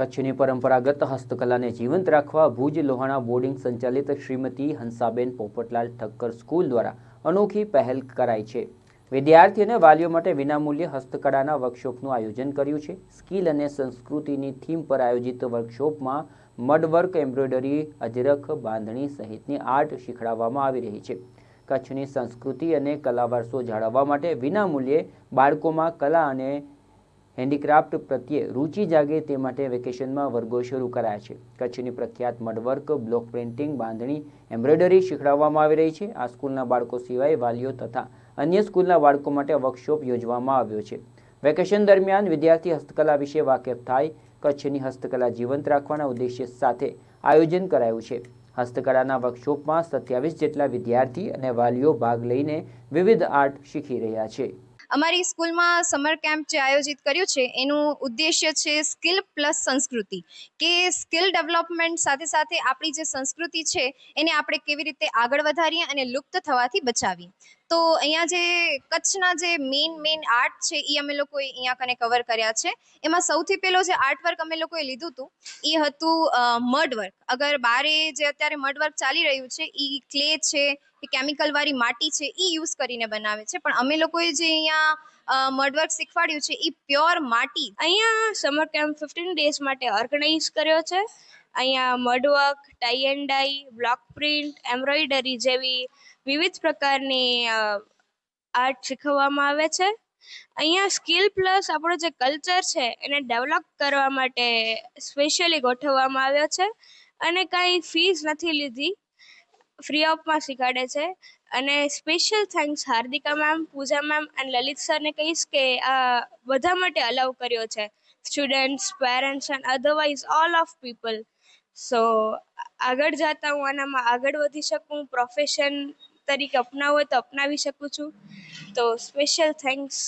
કચ્છની પરંપરાગત હસ્તકલાને જીવંત રાખવા ભુજ લોહાણા બોર્ડિંગ સંચાલિત શ્રીમતી હંસાબેન પોપટલાલ ઠક્કર સ્કૂલ દ્વારા અનોખી પહેલ કરાઈ છે. વિદ્યાર્થી અને વાલીઓ માટે વિનામૂલ્યે હસ્તકળાના વર્કશોપનું આયોજન કર્યું છે. સ્કિલ અને સંસ્કૃતિની થીમ પર આયોજિત વર્કશોપમાં મડવર્ક, એમ્બ્રોઇડરી, અજરખ, બાંધણી સહિતની આર્ટ શીખવાડવામાં આવી રહી છે. કચ્છની સંસ્કૃતિ અને કલા વારસો જાળવવા માટે વિનામૂલ્યે બાળકોમાં કલા અને હેન્ડીક્રાફ્ટ પ્રત્યે રુચિ જાગે તે માટે વેકેશનમાં વર્ગો શરૂ કરાયા છે. કચ્છની પ્રખ્યાત મડવર્ક, બ્લોક પ્રિન્ટિંગ, બાંધણી, એમ્બ્રોઇડરી શીખવાડવામાં આવી રહી છે. આ સ્કૂલના બાળકો સિવાય વાલીઓ તથા અન્ય સ્કૂલના બાળકો માટે વર્કશોપ યોજવામાં આવ્યો છે. વેકેશન દરમિયાન વિદ્યાર્થી હસ્તકલા વિશે વાકેફ થાય, કચ્છની હસ્તકલા જીવંત રાખવાના ઉદ્દેશ્ય સાથે આયોજન કરાયું છે. હસ્તકલાના વર્કશોપમાં સત્યાવીસ જેટલા વિદ્યાર્થી અને વાલીઓ ભાગ લઈને વિવિધ આર્ટ શીખી રહ્યા છે. અમારી સ્કૂલમાં સમર કેમ્પ જે આયોજિત કર્યું છે, એનું ઉદ્દેશ્ય છે સ્કિલ પ્લસ સંસ્કૃતિ. કે સ્કિલ ડેવલપમેન્ટ સાથે સાથે આપણી જે સંસ્કૃતિ છે, એને આપણે કેવી રીતે આગળ વધારીએ અને લુપ્ત થવાથી બચાવીએ. તો અહીંયા જે કચ્છના જે મેઇન મેઇન આર્ટ છે એ અમે લોકોએ અહીંયા કને કવર કર્યા છે. એમાં સૌથી પહેલો જે આર્ટ વર્ક અમે લોકોએ લીધું હતું એ હતું મડ વર્ક અગર બારે જે અત્યારે મડ વર્ક ચાલી રહ્યું છે એ ક્લે છે કે કેમિકલ વાળી માટી છે એ યુઝ કરીને બનાવે છે. પણ અમે લોકોએ જે અહીંયા મડવર્ક શીખવાડ્યું છે એ પ્યોર માટી. અહીંયા સમર કેમ્પ ફિફ્ટીન ડેઝ માટે ઓર્ગેનાઇઝ કર્યો છે. અહીંયા mud work tie and dye block print embroidery જેવી વિવિધ પ્રકારની આર્ટ શીખવવામાં આવે છે. અહીંયા સ્કિલ પ્લસ આપણો જે કલ્ચર છે, એને ડેવલપ કરવા માટે સ્પેશિયલી ગોઠવવામાં આવ્યો છે. અને કાંઈ ફીસ નથી લીધી. ફ્રી ઓફમાં શીખવાડે છે. અને special thanks Hardika ma'am Puja ma'am અને લલિત સરને કહીશ કે આ બધા માટે અલાઉ કર્યો છે. Students parents and otherwise all of people so આગળ જતાં હું આનામાં આગળ વધી શકું પ્રોફેશન તરીકે અપનાવવું હોય તો અપનાવી શકું છું. તો સ્પેશિયલ થેન્ક્સ